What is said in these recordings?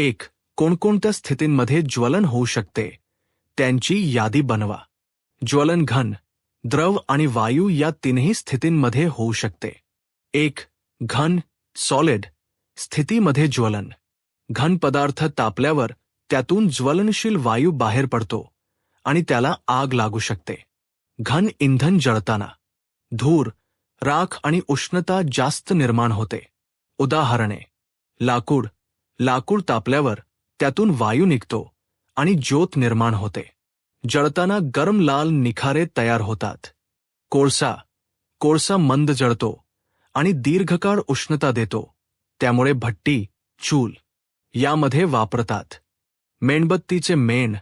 एक कोणकोणत्या स्थितींमध्ये ज्वलन होऊ शकते त्यांची यादी बनवा. ज्वलन घन द्रव आणि वायू या तीनही स्थितींमध्ये होऊ शकते. एक घन सॉलिड स्थितीमध्ये ज्वलन. घन पदार्थ तापल्यावर त्यातून ज्वलनशील वायू बाहेर पडतो आणि त्याला आग लागू शकते. घन इंधन जळताना. धूर राख आणि उष्णता जास्त निर्माण होते. उदाहरणे लाकूड लाकूड तापल्यावर त्यातून वायू निघतो आणि ज्योत निर्माण होते. जळताना गरम लाल निखारे तयार होतात. कोळसा कोळसा मंद जळतो आणि दीर्घकाळ उष्णता देतो. त्यामुळे भट्टी चूल यामध्ये वापरतात. मेणबत्तीचे मेण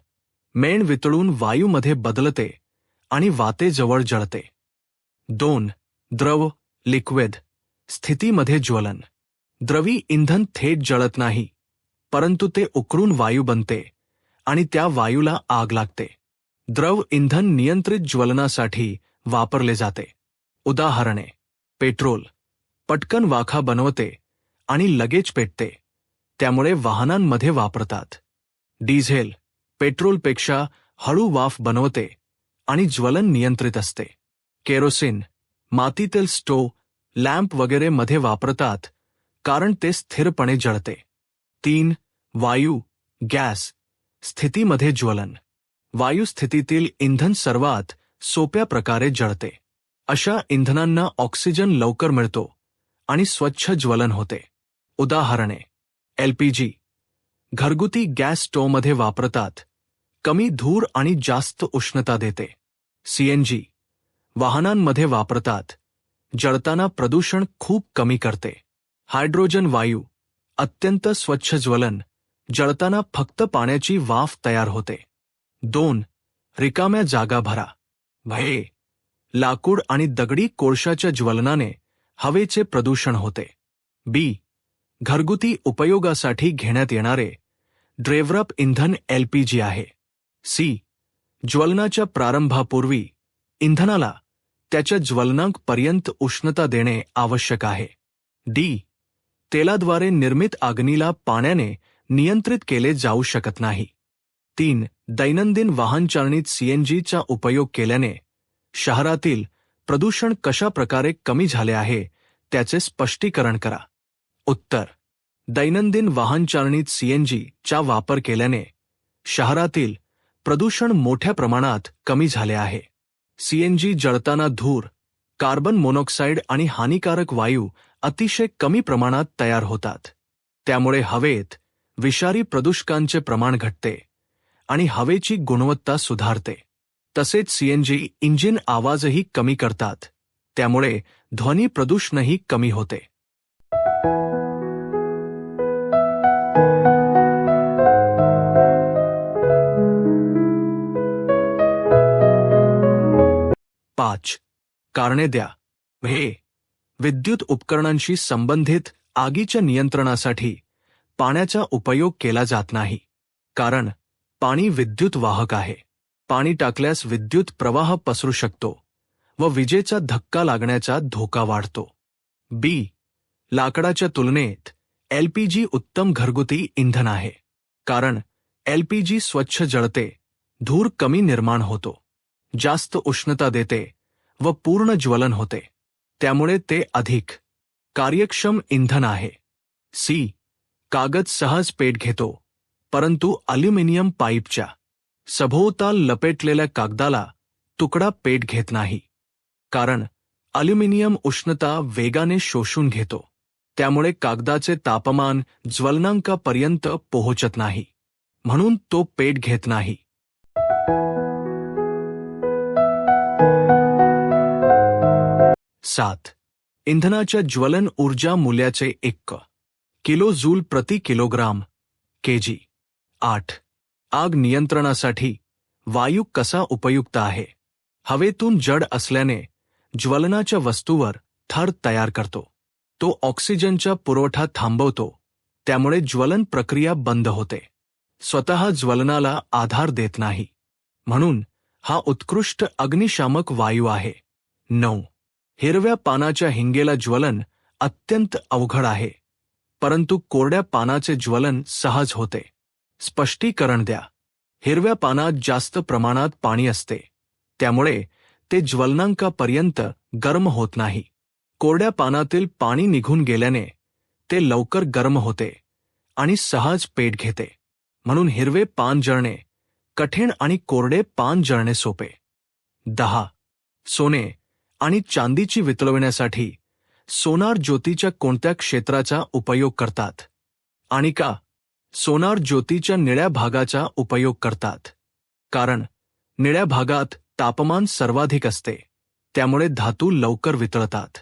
मेण वितळून वायूमध्ये बदलते आणि वातेजवळ जळते. दोन द्रव लिक्विड स्थितीमध्ये ज्वलन. द्रवी इंधन थेट जळत नाही परंतु ते उकळून वायू बनते आणि त्या वायूला आग लागते. द्रव इंधन नियंत्रित ज्वलनासाठी वापरले जाते. उदाहरणे पेट्रोल पटकन वाखा बनवते आणि लगेच पेटते त्यामुळे वाहनांमध्ये वापरतात. डिझेल पेट्रोलपेक्षा हळू वाफ बनवते आणि ज्वलन नियंत्रित असते. केरोसिन मातीतील स्टोव लॅम्प वगैरे मध्ये वापरतात कारण ते स्थिरपणे जळते. तीन, वायू, गॅस, स्थितीमध्ये ज्वलन. वायू स्थितीतील इंधन सर्वात सोप्या प्रकारे जळते. अशा इंधनांना ऑक्सिजन लवकर मिळतो आणि स्वच्छ ज्वलन होते. उदाहरणे एलपीजी घरगुती गॅस स्टोव्हमध्ये वापरतात. कमी धूर आणि जास्त उष्णता देते. सीएनजी वाहनांमध्ये वापरतात. जळताना प्रदूषण खूप कमी करते. हायड्रोजन वायू अत्यंत स्वच्छ ज्वलन जळताना फक्त पाण्याची वाफ तयार होते. दोन रिकाम्या जागा भरा. भये लाकूड आणि दगडी कोळशाच्या ज्वलनाने हवेचे प्रदूषण होते. बी घरगुती उपयोगासाठी घेण्यात येणारे ड्रेव्हरप इंधन एलपीजी आहे. सी ज्वलनाच्या प्रारंभापूर्वी इंधनाला त्याच्या ज्वलनांकपर्यंत उष्णता देणे आवश्यक आहे. डी तेलाद्वारे निर्मित अग्नीला पाण्याने नियंत्रित केले जाऊ शकत नाही. तीन दैनंदिन वाहनचालनीत सीएनजीचा उपयोग केल्याने शहरातील प्रदूषण कशा प्रकारे कमी झाले आहे त्याचे स्पष्टीकरण करा. उत्तर दैनंदिन वाहनचालनीत सीएनजीचा वापर केल्याने शहरातील प्रदूषण मोठ्या प्रमाणात कमी झाले आहे. सीएनजी जळताना धूर कार्बन मोनॉक्साईड आणि हानिकारक वायू अतिशय कमी प्रमाणात तयार होतात. त्यामुळे हवेत विषारी प्रदूषकांचे प्रमाण घटते आणि हवेची गुणवत्ता सुधारते. तसेच सीएनजी इंजिन आवाजही कमी करतात. त्यामुळे ध्वनी प्रदूषणही कमी होते. पाच. कारणे द्या. हे विद्युत उपकरणांशी संबंधित आगीच्या नियंत्रणासाठी पाण्याचा उपयोग केला जात नाही, कारण पाणी विद्युत वाहक आहे. पाणी टाकल्यास विद्युत प्रवाह पसरू शकतो व विजेचा धक्का लागण्याचा धोका वाढतो. बी लाकडाच्या तुलनेत एलपीजी उत्तम घरगुती इंधन आहे, कारण एलपीजी स्वच्छ जळते, धूर कमी निर्माण होतो, जास्त उष्णता देते व पूर्ण ज्वलन होते. त्यामुळे ते अधिक. कार्यक्षम इंधन आहे. सी कागद सहज पेट घेतो. परंतु अल्युमिनियम पाईपच्या सभोवताल लपेटलेल्या कागदाला तुकडा पेट घेत नाही. कारण अल्युमिनियम उष्णता वेगाने शोषून घेतो. त्यामुळे कागदाचे तापमान ज्वलनांकापर्यंत पोहोचत नाही. म्हणून तो पेट घेत नाही. सात. इंधनाच्या ज्वलन ऊर्जा मूल्याचे एक. किलो जूल प्रति किलोग्राम. केजी. आठ. आग नियंत्रणासाठी वायू कसा उपयुक्त आहे? हवेतून जड असल्याने ज्वलनाच्या वस्तूवर थर तयार करतो. तो ऑक्सिजनचा पुरवठा थांबवतो. त्यामुळे ज्वलन प्रक्रिया बंद होते. स्वतः ज्वलनाला आधार देत नाही. म्हणून हा उत्कृष्ट अग्निशामक वायू आहे. नऊ. हिरव्या पानाच्या हिंगेला ज्वलन अत्यंत अवघड आहे. परंतु कोरड्या पानाचे ज्वलन सहज होते. स्पष्टीकरण द्या. हिरव्या पानात जास्त प्रमाणात पाणी असते. त्यामुळे ते ज्वलनांकापर्यंत गर्म होत नाही. कोरड्या पानातील पाणी निघून गेल्याने ते लवकर गर्म होते आणि सहज पेट घेते. म्हणून हिरवे पान जळणे कठीण आणि कोरडे पान जळणे सोपे. दहा. सोने आणि चांदीची वितळविण्यासाठी सोनार ज्योतीच्या कोणत्या क्षेत्राचा उपयोग करतात? आणि का सोनार ज्योतीच्या निळ्या भागाचा उपयोग करतात? कारण निळ्या भागात तापमान सर्वाधिक असते त्यामुळे धातू लवकर वितळतात.